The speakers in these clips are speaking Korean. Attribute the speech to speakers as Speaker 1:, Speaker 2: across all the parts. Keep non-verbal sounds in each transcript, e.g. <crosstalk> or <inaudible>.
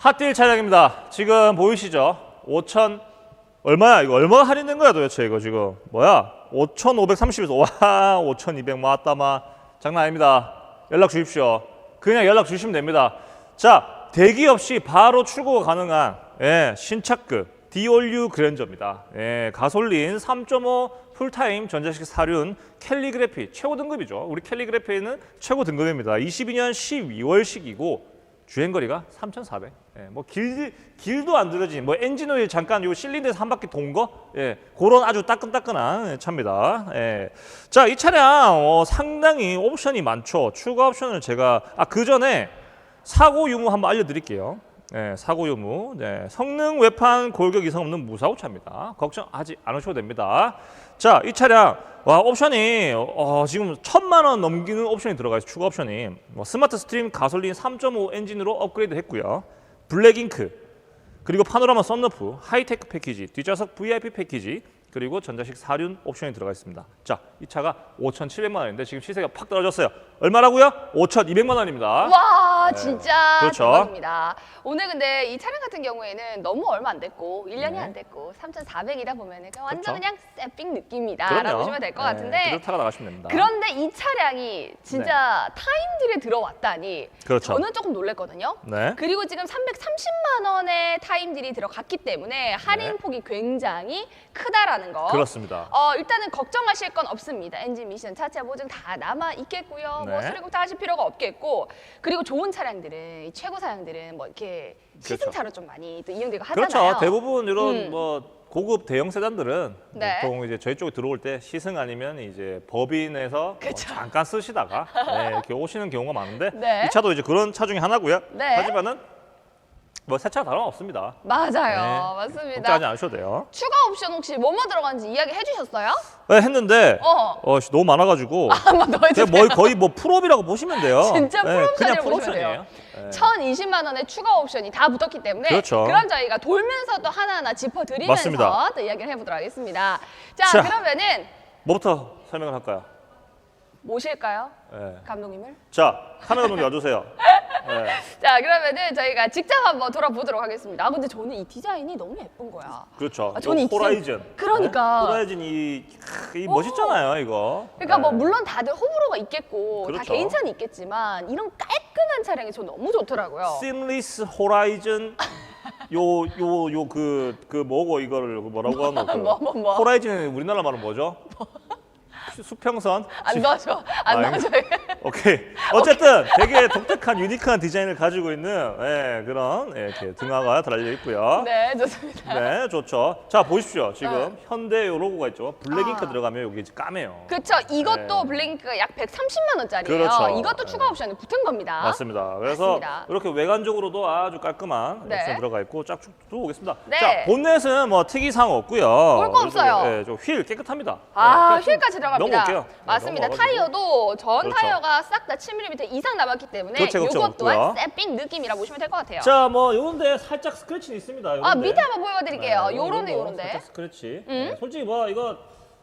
Speaker 1: 핫딜 차량입니다. 지금 보이시죠? 5천 얼마야 이거 얼마 할인된 거야 도대체 이거 지금 뭐야? 5,530에서 와 <laughs> 5,200 맞다 마 장난 아닙니다. 연락 주십시오. 그냥 연락 주시면 됩니다. 자 대기 없이 바로 출고가 가능한 예, 신차급 디올류 그랜저입니다. 예, 가솔린 3.5 풀타임 전자식 사륜 캘리그래피 최고 등급이죠. 우리 캘리그래피는 최고 등급입니다. 22년 12월식이고 주행거리가 3,400. 예, 뭐 길, 길도 안 들어진 뭐 엔진 오일 잠깐 요 실린더에서 한 바퀴 돈 거, 예, 그런 아주 따끈따끈한 차입니다. 예. 자, 이 차량 어, 상당히 옵션이 많죠. 추가 옵션을 제가 아 그 전에 사고 유무 한번 알려드릴게요. 네, 사고 유무. 네, 성능 외판 골격 이상 없는 무사고 차입니다. 걱정하지 않으셔도 됩니다. 자, 이 차량 와 옵션이 어, 지금 천만 원 넘기는 옵션이 들어가 있어요. 추가 옵션이 뭐 스마트 스트림 가솔린 3.5 엔진으로 업그레이드 했고요. 블랙 잉크 그리고 파노라마 썬루프, 하이테크 패키지, 뒷좌석 VIP 패키지, 그리고 전자식 사륜 옵션이 들어가 있습니다. 자, 이 차가 5,700만 원인데 지금 시세가 팍 떨어졌어요. 얼마라고요? 5,200만 원입니다.
Speaker 2: 와 진짜
Speaker 1: 네. 그렇죠.
Speaker 2: 대박입니다. 오늘 근데 이 차량 같은 경우에는 너무 얼마 안 됐고 1년이
Speaker 1: 네.
Speaker 2: 안 됐고 3,400이다 보면은 그냥 완전
Speaker 1: 그렇죠.
Speaker 2: 그냥 세핑 느낌이다라고 보시면 될 것
Speaker 1: 네,
Speaker 2: 같은데
Speaker 1: 타고 나가시면 됩니다.
Speaker 2: 그런데 이 차량이 진짜 타임딜에 들어왔다니
Speaker 1: 그렇죠.
Speaker 2: 저는 조금 놀랐거든요.
Speaker 1: 네.
Speaker 2: 그리고 지금 330만 원의 타임딜이 들어갔기 때문에 할인
Speaker 1: 네.
Speaker 2: 폭이 굉장히 크다라는 거.
Speaker 1: 그렇습니다.
Speaker 2: 어, 일단은 걱정하실 건 없습니다. 엔진 미션, 차체 보증 다 남아 있겠고요. 뭐
Speaker 1: 네.
Speaker 2: 수리국 다 하실 필요가 없겠고. 그리고 좋은 차량들은 이 최고 사양들은 뭐 이렇게 시승차로 좀 많이 또 이용되고 하잖아요.
Speaker 1: 그렇죠. 대부분 이런
Speaker 2: 음.
Speaker 1: 뭐 고급 대형 세단들은
Speaker 2: 네.
Speaker 1: 보통 이제 저희 쪽에 들어올 때 시승 아니면 이제 법인에서 뭐
Speaker 2: 그쵸.
Speaker 1: 잠깐 쓰시다가 네, 이렇게 오시는 경우가 많은데 <laughs>
Speaker 2: 네.
Speaker 1: 이 차도 이제 그런 차 중에 하나고요.
Speaker 2: 네.
Speaker 1: 하지만은 뭐새차 다름 없습니다.
Speaker 2: 맞아요.
Speaker 1: 네.
Speaker 2: 맞습니다.
Speaker 1: 걱정하지 않으셔도 돼요.
Speaker 2: 추가 옵션 혹시 뭐뭐 들어간지 이야기 해주셨어요?
Speaker 1: 네, 했는데
Speaker 2: 어.
Speaker 1: 어, 씨, 너무 많아가지고
Speaker 2: 한번 <laughs> 더
Speaker 1: 그냥
Speaker 2: 해주세요.
Speaker 1: 뭐 거의 뭐 풀업이라고 보시면 돼요.
Speaker 2: 진짜
Speaker 1: 네,
Speaker 2: 풀옵션이라고
Speaker 1: 그냥
Speaker 2: 보시면
Speaker 1: 풀옵션이에요. 네.
Speaker 2: 1,020만 원의 추가 옵션이 다 붙었기 때문에
Speaker 1: 그렇죠.
Speaker 2: 럼 저희가 돌면서 또 하나하나 짚어드리면서
Speaker 1: 맞습니다.
Speaker 2: 또 이야기를 해보도록 하겠습니다. 자,
Speaker 1: 자.
Speaker 2: 그러면은
Speaker 1: 뭐부터 설명을 할까요?
Speaker 2: 모실까요?
Speaker 1: 네.
Speaker 2: 감독님을?
Speaker 1: 자, 카메라 감독님 와주세요. <laughs> 네.
Speaker 2: 자, 그러면은 저희가 직접 한번 돌아보도록 하겠습니다. 아, 근데 저는 이 디자인이 너무 예쁜 거야.
Speaker 1: 그렇죠.
Speaker 2: 아, 저는 이 디자인-
Speaker 1: 호라이즌.
Speaker 2: 그러니까.
Speaker 1: 네? 호라이즌 이, 이 멋있잖아요, 이거.
Speaker 2: 그러니까 뭐
Speaker 1: 네.
Speaker 2: 물론 다들 호불호가 있겠고 다
Speaker 1: 그렇죠.
Speaker 2: 개인차는 있겠지만 이런 깔끔한 차량이 저 너무 좋더라고요.
Speaker 1: 심리스 호라이즌 <laughs> 요 요 요 그 그 뭐고 이거를 그 뭐라고 하노 그
Speaker 2: 뭐, 뭐, 뭐.
Speaker 1: 호라이즌 우리나라 말은 뭐죠? 수평선
Speaker 2: 안 넣어줘. 안
Speaker 1: 아,
Speaker 2: 넣어줘.
Speaker 1: 오케이 어쨌든 되게 독특한 유니크한 디자인을 가지고 있는 예, 그런 예, 이렇게 등화가 달려 있고요.
Speaker 2: 네, 좋습니다.
Speaker 1: 네, 좋죠. 자 보십시오. 지금 현대 요 로고가 있죠. 블랙잉크
Speaker 2: 아.
Speaker 1: 들어가면 여기 이제 까매요.
Speaker 2: 그렇죠. 이것도
Speaker 1: 네.
Speaker 2: 블링크가 약 130만 원짜리예요.
Speaker 1: 그렇죠.
Speaker 2: 이것도 추가
Speaker 1: 네.
Speaker 2: 옵션이 붙은 겁니다.
Speaker 1: 맞습니다. 그래서
Speaker 2: 맞습니다.
Speaker 1: 이렇게 외관적으로도 아주 깔끔한
Speaker 2: 네.
Speaker 1: 옵션 들어가 있고 쫙쭉 들어오겠습니다.
Speaker 2: 네.
Speaker 1: 자, 본넷은 뭐 특이사항 없고요.
Speaker 2: 볼거 없어요.
Speaker 1: 예, 저휠 깨끗합니다.
Speaker 2: 아,
Speaker 1: 네, 그냥
Speaker 2: 휠까지 들어갑니다.
Speaker 1: 넘어올게요. 네,
Speaker 2: 맞습니다. 타이어도 전
Speaker 1: 그렇죠.
Speaker 2: 타이어가 싹 다 7mm 이상 남았기 때문에
Speaker 1: 그렇죠, 그렇죠,
Speaker 2: 이것 또한
Speaker 1: 없고요.
Speaker 2: 세핑 느낌이라고 보시면 될 것 같아요.
Speaker 1: 자, 뭐 요런데 살짝 스크래치는 있습니다. 요런데.
Speaker 2: 아, 밑에 한번 보여드릴게요.
Speaker 1: 네,
Speaker 2: 요런데,
Speaker 1: 요거
Speaker 2: 요런데.
Speaker 1: 살짝 스크래치.
Speaker 2: 음?
Speaker 1: 네, 솔직히 뭐 이거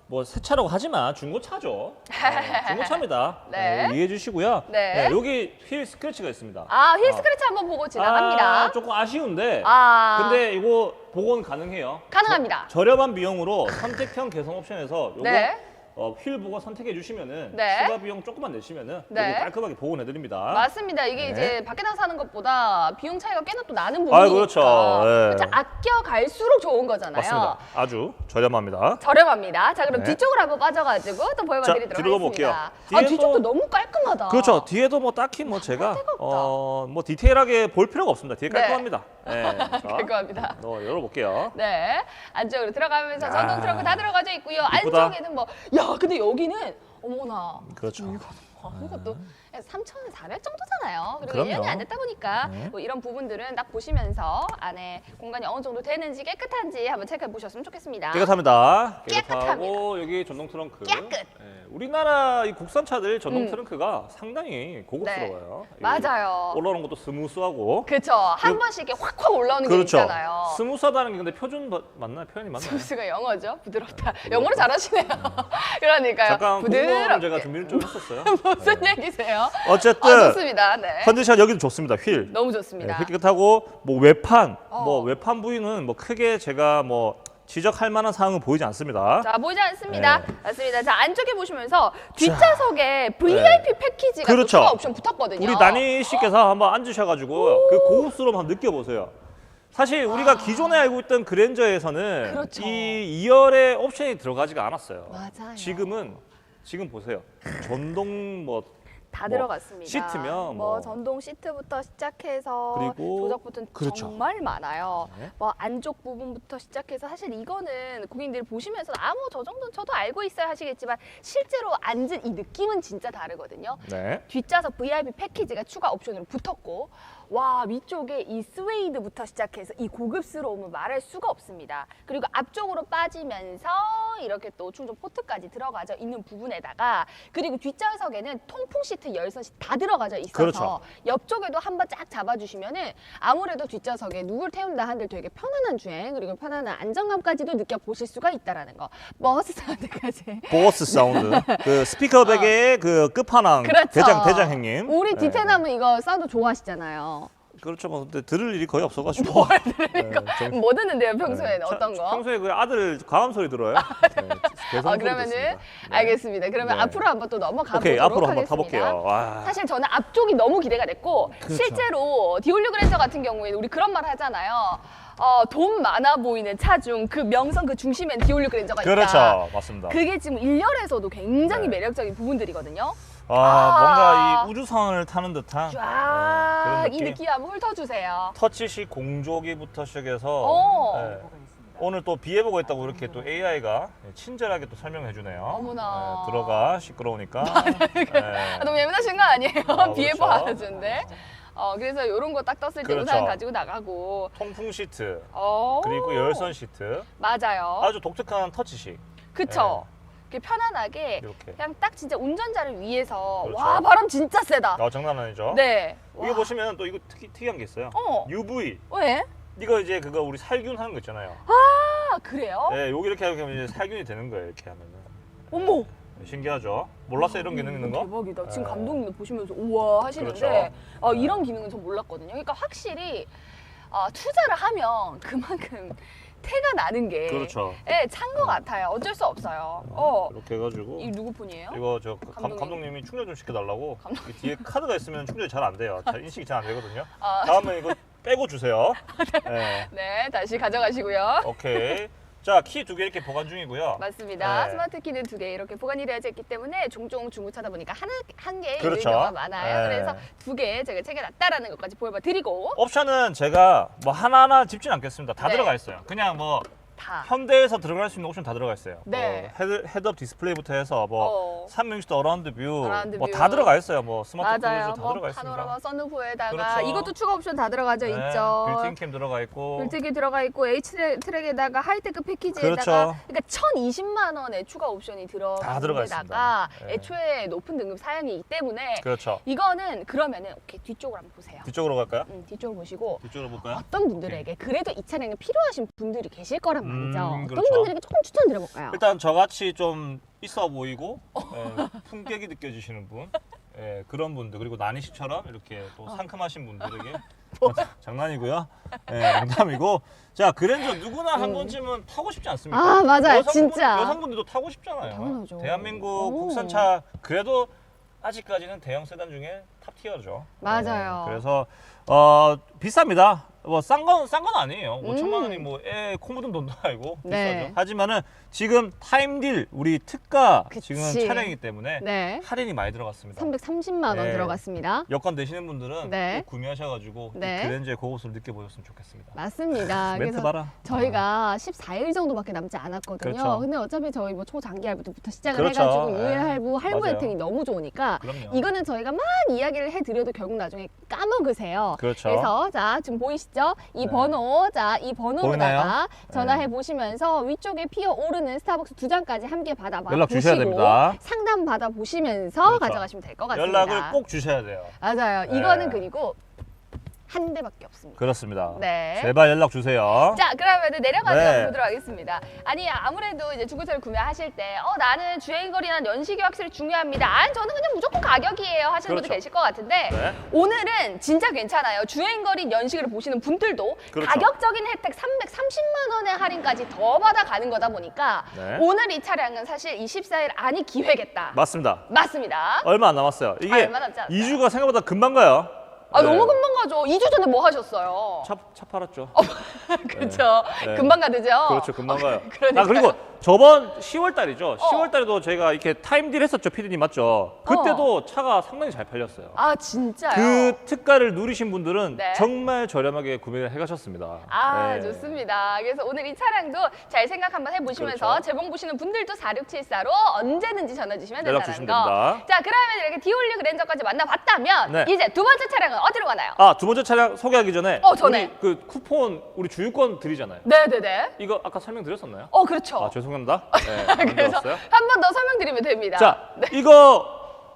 Speaker 1: 뭐 새 차라고 하지만 중고차죠. 네, <laughs> 중고차입니다.
Speaker 2: 네.
Speaker 1: 네, 이해해 주시고요.
Speaker 2: 네.
Speaker 1: 여기 휠 스크래치가 있습니다.
Speaker 2: 아, 휠
Speaker 1: 아.
Speaker 2: 스크래치 한번 보고 지나갑니다.
Speaker 1: 아, 조금 아쉬운데.
Speaker 2: 아,
Speaker 1: 근데 이거 복원 가능해요.
Speaker 2: 가능합니다.
Speaker 1: 저, 렴한 비용으로 선택형 개선 옵션에서 요거
Speaker 2: 네.
Speaker 1: 어, 휠 복원 선택해 주시면은
Speaker 2: 네.
Speaker 1: 추가 비용 조금만 내시면은
Speaker 2: 네.
Speaker 1: 깔끔하게 복원해 드립니다.
Speaker 2: 맞습니다. 이게
Speaker 1: 네.
Speaker 2: 이제 밖에 나서 사는 것보다 비용 차이가 꽤나 또 나는 부분이니까
Speaker 1: 아, 그렇죠. 네.
Speaker 2: 아껴 갈수록 좋은 거잖아요.
Speaker 1: 맞습니다. 아주 저렴합니다.
Speaker 2: 저렴합니다. 자, 그럼
Speaker 1: 네.
Speaker 2: 뒤쪽으로 한번 빠져가지고 또 보여드리도록
Speaker 1: 자, 뒤로
Speaker 2: 하겠습니다.
Speaker 1: 가볼게요.
Speaker 2: 아,
Speaker 1: 뒤에도-
Speaker 2: 뒤쪽도 너무 깔끔하다.
Speaker 1: 그렇죠. 뒤에도 뭐 딱히 뭐 제가
Speaker 2: 데가 없다.
Speaker 1: 어, 뭐 디테일하게 볼 필요가 없습니다. 뒤에
Speaker 2: 네.
Speaker 1: 깔끔합니다. 네. <laughs> 자,
Speaker 2: 깔끔합니다.
Speaker 1: 어, 열어볼게요.
Speaker 2: 네, 안쪽으로 들어가면서
Speaker 1: 야.
Speaker 2: 전동 트렁크 다 들어가져 있고요.
Speaker 1: 이쁘다.
Speaker 2: 안쪽에는 뭐, 야, 근데 여기는 어머나.
Speaker 1: 그렇죠.
Speaker 2: 와, 이것도 3,400 정도잖아요. 그리고
Speaker 1: 그럼요.
Speaker 2: 1년이 안 됐다 보니까
Speaker 1: 네.
Speaker 2: 뭐 이런 부분들은 딱 보시면서 안에 공간이 어느 정도 되는지 깨끗한지 한번 체크해 보셨으면 좋겠습니다.
Speaker 1: 깨끗합니다. 깨끗하고 여기 전동 트렁크.
Speaker 2: 깨끗.
Speaker 1: 네, 우리나라 이 국산 차들 전동
Speaker 2: 음.
Speaker 1: 트렁크가 상당히 고급스러워요.
Speaker 2: 네. 맞아요.
Speaker 1: 올라오는 것도 스무스하고.
Speaker 2: 그쵸. 한
Speaker 1: 그-
Speaker 2: 번씩 이렇게 확확 올라오는 게
Speaker 1: 그렇죠.
Speaker 2: 있잖아요.
Speaker 1: 스무스하다는 게 근데 표준 버- 맞나요? 표현이 맞나 요?
Speaker 2: 스무스가 영어죠? 부드럽다. 영어를 잘하시네요. <laughs> 그러니까요.
Speaker 1: 잠깐 공부를 제가. 준비를 좀 했었어요. <laughs>
Speaker 2: 무슨
Speaker 1: 네.
Speaker 2: 얘기세요?
Speaker 1: 어쨌든
Speaker 2: 아, 좋습니다. 네.
Speaker 1: 컨디션 여기도 좋습니다. 휠.
Speaker 2: 너무
Speaker 1: 네,
Speaker 2: 좋습니다.
Speaker 1: 휠 깨끗하고 뭐 외판,
Speaker 2: 어.
Speaker 1: 뭐 외판 부위는 뭐 크게 제가 뭐 지적할 만한 사항은 보이지 않습니다.
Speaker 2: 자 보이지 않습니다.
Speaker 1: 네.
Speaker 2: 맞습니다. 자 안쪽에 보시면서 뒷좌석에 VIP 패키지가 또
Speaker 1: 그렇죠.
Speaker 2: 추가 옵션 붙었거든요.
Speaker 1: 우리 나니 씨께서 한번 앉으셔가지고 그 고급스러움 한번 느껴보세요. 사실 우리가 기존에 알고 있던 그랜저에서는
Speaker 2: 아. 그렇죠.
Speaker 1: 이 2열의 옵션이 들어가지가 않았어요.
Speaker 2: 맞아요.
Speaker 1: 지금은 지금 보세요. 전동 뭐
Speaker 2: 다
Speaker 1: 뭐
Speaker 2: 들어갔습니다.
Speaker 1: 시트면
Speaker 2: 뭐,
Speaker 1: 뭐
Speaker 2: 전동 시트부터 시작해서
Speaker 1: 그리고
Speaker 2: 조작 버튼
Speaker 1: 그렇죠.
Speaker 2: 정말 많아요.
Speaker 1: 네.
Speaker 2: 뭐 안쪽 부분부터 시작해서 사실 이거는 고객님들이 보시면서 아뭐 저 정도는 저도 알고 있어야 하시겠지만 실제로 앉은 이 느낌은 진짜 다르거든요.
Speaker 1: 네.
Speaker 2: 뒷좌석 VIP 패키지가 추가 옵션으로 붙었고 와 위쪽에 이 스웨이드부터 시작해서 이 고급스러움을 말할 수가 없습니다. 그리고 앞쪽으로 빠지면서 이렇게 또 충전 포트까지 들어가져 있는 부분에다가 그리고 뒷좌석에는 통풍 시트 열선 시트 다 들어가져 있어서
Speaker 1: 그렇죠.
Speaker 2: 옆쪽에도 한번 쫙 잡아주시면은 아무래도 뒷좌석에 누굴 태운다 한들 되게 편안한 주행 그리고 편안한 안정감까지도 느껴보실 수가 있다라는 거 버스 사운드까지
Speaker 1: 보스 사운드. <laughs> 그 스피커백의 그 끝판왕
Speaker 2: 어. 그렇죠.
Speaker 1: 대장 대장형님.
Speaker 2: 우리
Speaker 1: 네.
Speaker 2: 디테남은 이거 사운드 좋아하시잖아요.
Speaker 1: 그렇죠. 뭐 근데 들을 일이 거의 없어가지고. 네, 좀- <laughs>
Speaker 2: 뭐 듣는데요 평소에는
Speaker 1: 네.
Speaker 2: 어떤
Speaker 1: 차-
Speaker 2: 거?
Speaker 1: 평소에 그 아들 과음 소리 들어요. 네, 개성
Speaker 2: 아
Speaker 1: 소리
Speaker 2: 그러면은.
Speaker 1: 네.
Speaker 2: 알겠습니다. 그러면
Speaker 1: 네.
Speaker 2: 앞으로 한번 또 넘어가
Speaker 1: 오케이
Speaker 2: 보도록
Speaker 1: 앞으로 한번
Speaker 2: 하겠습니다.
Speaker 1: 타볼게요. 와.
Speaker 2: 사실 저는 앞쪽이 너무 기대가 됐고
Speaker 1: 그렇죠.
Speaker 2: 실제로 디올류 그랜저 같은 경우에는 우리 그런 말 하잖아요. 어, 돈 많아 보이는 차 중 그 명성 그 중심엔 디올류 그랜저가 있다.
Speaker 1: 그렇죠, 맞습니다.
Speaker 2: 그게 지금 1열에서도 굉장히
Speaker 1: 네.
Speaker 2: 매력적인 부분들이거든요.
Speaker 1: 아,
Speaker 2: 아.
Speaker 1: 뭔가 이 우주선을 타는 듯한
Speaker 2: 쫙
Speaker 1: 네, 그런
Speaker 2: 이
Speaker 1: 느낌.
Speaker 2: 느낌 한번 훑어주세요.
Speaker 1: 터치식 공조기부터 시작해서
Speaker 2: 오.
Speaker 1: 네. 오늘 또 비해 보고 있다고 이렇게 또 AI가 친절하게 또 설명해 주네요.
Speaker 2: 어머나.
Speaker 1: 네, 들어가 시끄러우니까. <laughs> 네.
Speaker 2: 아, 너무 예민하신 거 아니에요?
Speaker 1: 아, <laughs>
Speaker 2: 비에버
Speaker 1: 그렇죠.
Speaker 2: 알아주는데. 어, 그래서 이런 거 딱 떴을 때
Speaker 1: 그렇죠.
Speaker 2: 우산 가지고 나가고.
Speaker 1: 통풍 시트
Speaker 2: 어.
Speaker 1: 그리고 열선 시트
Speaker 2: 맞아요.
Speaker 1: 아주 독특한 터치식
Speaker 2: 그쵸? 이렇게 편안하게
Speaker 1: 이렇게.
Speaker 2: 그냥 딱 진짜 운전자를 위해서
Speaker 1: 그렇죠.
Speaker 2: 와 바람 진짜 세다.
Speaker 1: 아 장난 아니죠?
Speaker 2: 네.
Speaker 1: 이거
Speaker 2: 와.
Speaker 1: 보시면 또 이거 특이, 특이한 게 있어요.
Speaker 2: 어.
Speaker 1: UV
Speaker 2: 왜?
Speaker 1: 이거 이제 그거 우리 살균 하는 거 있잖아요.
Speaker 2: 아 그래요?
Speaker 1: 네, 여기 이렇게 하면 이제 살균이 되는 거예요. 이렇게 하면은
Speaker 2: 어머.
Speaker 1: 신기하죠? 몰랐어요 이런 기능 있는 거?
Speaker 2: 대박이다. 지금
Speaker 1: 네.
Speaker 2: 감독님도 보시면서 우와 하시는데
Speaker 1: 그렇죠.
Speaker 2: 어, 이런 기능은 전 몰랐거든요. 그러니까 확실히 어, 투자를 하면 그만큼 태가 나는 게
Speaker 1: 그렇죠.
Speaker 2: 예, 찬것 같아요. 어쩔 수 없어요. 어.
Speaker 1: 이렇게 해가지고
Speaker 2: 이 누구 폰이에요?
Speaker 1: 이거 저 감,
Speaker 2: 감독님.
Speaker 1: 감독님 이 충전 좀 시켜달라고 이 뒤에 카드가 있으면 충전이 잘 안 돼요. 잘 인식이 잘 안 되거든요.
Speaker 2: 아,
Speaker 1: 다음에 이거 빼고 주세요. <laughs> 네.
Speaker 2: 네, 다시 가져가시고요.
Speaker 1: 오케이. 자, 키 두 개 이렇게 보관 중이고요.
Speaker 2: 맞습니다.
Speaker 1: 네.
Speaker 2: 스마트 키는 두 개 이렇게 보관이 되어져 있기 때문에 종종 중고차다 보니까 하나 한 있는
Speaker 1: 그렇죠.
Speaker 2: 경우가 많아요.
Speaker 1: 네.
Speaker 2: 그래서 두 개 제가 챙겨놨다라는 것까지 보여드리고
Speaker 1: 옵션은 제가 뭐 하나하나 짚진 않겠습니다. 다
Speaker 2: 네.
Speaker 1: 들어가 있어요. 그냥 뭐
Speaker 2: 다.
Speaker 1: 현대에서 들어갈 수 있는 옵션 다 들어가 있어요.
Speaker 2: 네.
Speaker 1: 뭐 헤드, 헤드업 디스플레이부터 해서 뭐
Speaker 2: 어.
Speaker 1: 360도 어라운드 뷰,
Speaker 2: 어라운드
Speaker 1: 뭐
Speaker 2: 뷰.
Speaker 1: 다 들어가 있어요. 뭐 스마트
Speaker 2: 맞아요. 다뭐
Speaker 1: 들어가 있습니다.
Speaker 2: 파노라마 선루프에다가
Speaker 1: 그렇죠.
Speaker 2: 이것도 추가 옵션 다 들어가져
Speaker 1: 네,
Speaker 2: 있죠.
Speaker 1: 빌트인 캠 들어가 있고.
Speaker 2: 빌트기 들어가 있고 H 트랙에다가 하이테크 패키지에다가
Speaker 1: 그렇죠.
Speaker 2: 그러니까 1,020만 원의 추가 옵션이
Speaker 1: 다 들어가
Speaker 2: 데다가
Speaker 1: 있습니다. 네.
Speaker 2: 애초에 높은 등급 사양이기 때문에
Speaker 1: 그렇죠.
Speaker 2: 이거는 그러면은 오케이 뒤쪽으로 한번 보세요.
Speaker 1: 뒤쪽으로 갈까요?
Speaker 2: 음, 뒤쪽으로 보시고
Speaker 1: 뒤쪽으로 볼까요?
Speaker 2: 어떤 분들에게 그래도 이 차량이 필요하신 분들이 계실 거란
Speaker 1: 음,
Speaker 2: 말이죠. 어떤
Speaker 1: 그렇죠.
Speaker 2: 분들에게 조금 추천드려볼까요?
Speaker 1: 일단 저같이 좀 있어 보이고 예, 품격이 느껴지시는 분 예, 그런 분들 그리고 나니 씨처럼 이렇게 또
Speaker 2: 어.
Speaker 1: 상큼하신 분들에게 <laughs> 어, 장난이고요 예, 농담이고 자 그랜저 누구나 한 번쯤은 타고 싶지 않습니까?
Speaker 2: 음. 아, 맞아요. 진짜.
Speaker 1: 여성분들도 타고 싶잖아요
Speaker 2: 당연하죠.
Speaker 1: 대한민국
Speaker 2: 오.
Speaker 1: 국산차 그래도 아직까지는 대형 세단 중에 탑 티어죠
Speaker 2: 맞아요.
Speaker 1: 예, 그래서 어, 비쌉니다 뭐 싼 건 싼 건 아니에요.
Speaker 2: 음.
Speaker 1: 5천만 원이 뭐애 코 묻은 돈도 아니고
Speaker 2: 네.
Speaker 1: 비싸죠. 하지만은 지금 타임딜 우리 특가
Speaker 2: 그치.
Speaker 1: 지금 차량이기 때문에
Speaker 2: 네.
Speaker 1: 할인이 많이 들어갔습니다.
Speaker 2: 330만 원
Speaker 1: 네.
Speaker 2: 들어갔습니다.
Speaker 1: 여권 되시는 분들은
Speaker 2: 네.
Speaker 1: 꼭 구매하셔가지고 이
Speaker 2: 네.
Speaker 1: 그랜저의 고급스를 느껴보셨으면 좋겠습니다.
Speaker 2: 맞습니다. <laughs>
Speaker 1: 멘트
Speaker 2: 그래서
Speaker 1: 봐라.
Speaker 2: 저희가 14일 정도밖에 남지 않았거든요.
Speaker 1: 그렇죠.
Speaker 2: 근데 어차피 저희 뭐 초장기 할부부터 시작을
Speaker 1: 그렇죠.
Speaker 2: 해가지고
Speaker 1: 네.
Speaker 2: 유예 할부, 할부
Speaker 1: 맞아요.
Speaker 2: 혜택이 너무 좋으니까
Speaker 1: 그럼요.
Speaker 2: 이거는 저희가 막 이야기를 해드려도 결국 나중에 까먹으세요.
Speaker 1: 그렇죠.
Speaker 2: 그래서 자 지금 보이시죠? 있죠? 이 번호, 자, 이 번호로다가
Speaker 1: 보이나요?
Speaker 2: 전화해 보시면서 위쪽에 피어 오르는 스타벅스 두 잔까지 함께 받아 봐
Speaker 1: 연락 주셔야
Speaker 2: 보시고
Speaker 1: 됩니다.
Speaker 2: 상담 받아 보시면서
Speaker 1: 그렇죠.
Speaker 2: 가져가시면 될 것 같습니다.
Speaker 1: 연락을 꼭 주셔야 돼요.
Speaker 2: 맞아요.
Speaker 1: 네.
Speaker 2: 이거는 그리고 한 대밖에 없습니다.
Speaker 1: 그렇습니다.
Speaker 2: 네.
Speaker 1: 제발 연락 주세요.
Speaker 2: 자, 그러면 내려가서
Speaker 1: 네.
Speaker 2: 보도록 하겠습니다. 아니, 아무래도 이제 중고차를 구매하실 때, 어, 나는 주행거리나 연식이 확실히 중요합니다. 아니, 저는 그냥 무조건 가격이에요. 하시는 분도
Speaker 1: 그렇죠.
Speaker 2: 계실 것 같은데,
Speaker 1: 네.
Speaker 2: 오늘은 진짜 괜찮아요. 주행거리 연식을 보시는 분들도
Speaker 1: 그렇죠.
Speaker 2: 가격적인 혜택 330만 원의 할인까지 더 받아가는 거다 보니까,
Speaker 1: 네.
Speaker 2: 오늘 이 차량은 사실 24일 안이 기회겠다.
Speaker 1: 맞습니다.
Speaker 2: 맞습니다.
Speaker 1: 얼마 안 남았어요. 이게
Speaker 2: 얼마 남지 않았어요.
Speaker 1: 2주가 생각보다 금방 가요.
Speaker 2: 아,
Speaker 1: 네.
Speaker 2: 너무 금방 가죠. 2주 전에 뭐 하셨어요?
Speaker 1: 차, 차 팔았죠. <laughs>
Speaker 2: 그렇죠.
Speaker 1: 네.
Speaker 2: 금방 가되죠?
Speaker 1: 그렇죠, 금방 가요. <laughs> 아 그리고 저번 10월 달이죠.
Speaker 2: 어.
Speaker 1: 10월 달에도 저희가 이렇게 타임딜 했었죠, 피디님 맞죠? 그때도 차가 상당히 잘 팔렸어요.
Speaker 2: 아, 진짜요?
Speaker 1: 그 특가를 누리신 분들은
Speaker 2: 네.
Speaker 1: 정말 저렴하게 구매를 해가셨습니다.
Speaker 2: 아
Speaker 1: 네.
Speaker 2: 좋습니다. 그래서 오늘 이 차량도 잘 생각 한번 해보시면서
Speaker 1: 그렇죠.
Speaker 2: 재봉 보시는 분들도 4674로 언제든지 전화 주시면
Speaker 1: 연락
Speaker 2: 된다는
Speaker 1: 주시면
Speaker 2: 거.
Speaker 1: 됩니다.
Speaker 2: 자 그러면 이렇게 디올류 그랜저까지 만나봤다면
Speaker 1: 네.
Speaker 2: 이제 두 번째 차량은 어디로 가나요?
Speaker 1: 아, 두 번째 차량 소개하기 전에
Speaker 2: 어, 전에.
Speaker 1: 우리 그 쿠폰 우리 주유권 드리잖아요.
Speaker 2: 네네네.
Speaker 1: 이거 아까 설명드렸었나요?
Speaker 2: 어 그렇죠.
Speaker 1: 아, 죄송합니다. 네, 안 <laughs>
Speaker 2: 그래서
Speaker 1: 들었어요.
Speaker 2: 한 번 더 설명드리면 됩니다.
Speaker 1: 자, <laughs> 이거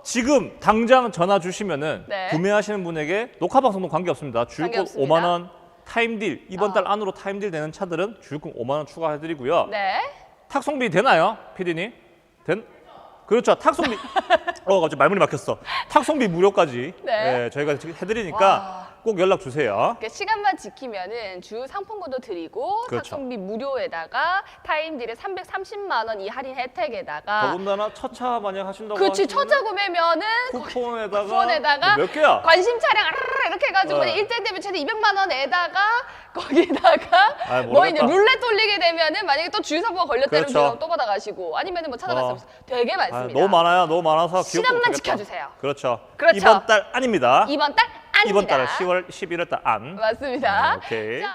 Speaker 1: 지금 당장 전화 주시면은
Speaker 2: 네.
Speaker 1: 구매하시는 분에게 녹화 방송도 관계 없습니다. 주유권
Speaker 2: 관계없습니다.
Speaker 1: 5만 원 타임딜 이번
Speaker 2: 어.
Speaker 1: 달 안으로 타임딜 되는 차들은 주유권 5만 원 추가해 드리고요.
Speaker 2: 네.
Speaker 1: 탁송비 되나요? 피디님? 된? 그렇죠. 탁송비. <laughs> 어, 갑자기 말문이 막혔어. 탁송비 무료까지
Speaker 2: 네.
Speaker 1: 예, 저희가 지금 해드리니까
Speaker 2: 와.
Speaker 1: 꼭 연락 주세요.
Speaker 2: 그러니까 시간만 지키면은 주 상품권도 드리고
Speaker 1: 그렇죠.
Speaker 2: 탁송비 무료에다가 타임딜에 330만 원 이 할인 혜택에다가
Speaker 1: 더군다나 첫차 만약 하신다고
Speaker 2: 그렇지
Speaker 1: 하시면은
Speaker 2: 첫차 구매면은
Speaker 1: 쿠폰에다가,
Speaker 2: 쿠폰에다가
Speaker 1: 몇 개야?
Speaker 2: 관심 차량 아르르 이렇게 해가지고
Speaker 1: 네.
Speaker 2: 일대 대비 최대 200만 원에다가 거기다가
Speaker 1: 아,
Speaker 2: 뭐 이제
Speaker 1: 모르겠다.
Speaker 2: 룰렛 돌리게 되면은 만약에 또 주유사고가 걸렸다는
Speaker 1: 그렇죠.
Speaker 2: 또 받아가시고 아니면은 뭐 찾아갈 수
Speaker 1: 어.
Speaker 2: 없어 되게
Speaker 1: 아,
Speaker 2: 많습니다.
Speaker 1: 너무 많아요. 너무 많아서 기억
Speaker 2: 시간만. 지켜주세요.
Speaker 1: 그렇죠.
Speaker 2: 그렇죠.
Speaker 1: 이번 달 아닙니다.
Speaker 2: 이번 달 아닙니다.
Speaker 1: 이번 달 10월 11월 달 안.
Speaker 2: 맞습니다.
Speaker 1: 네, 오케이.
Speaker 2: 자,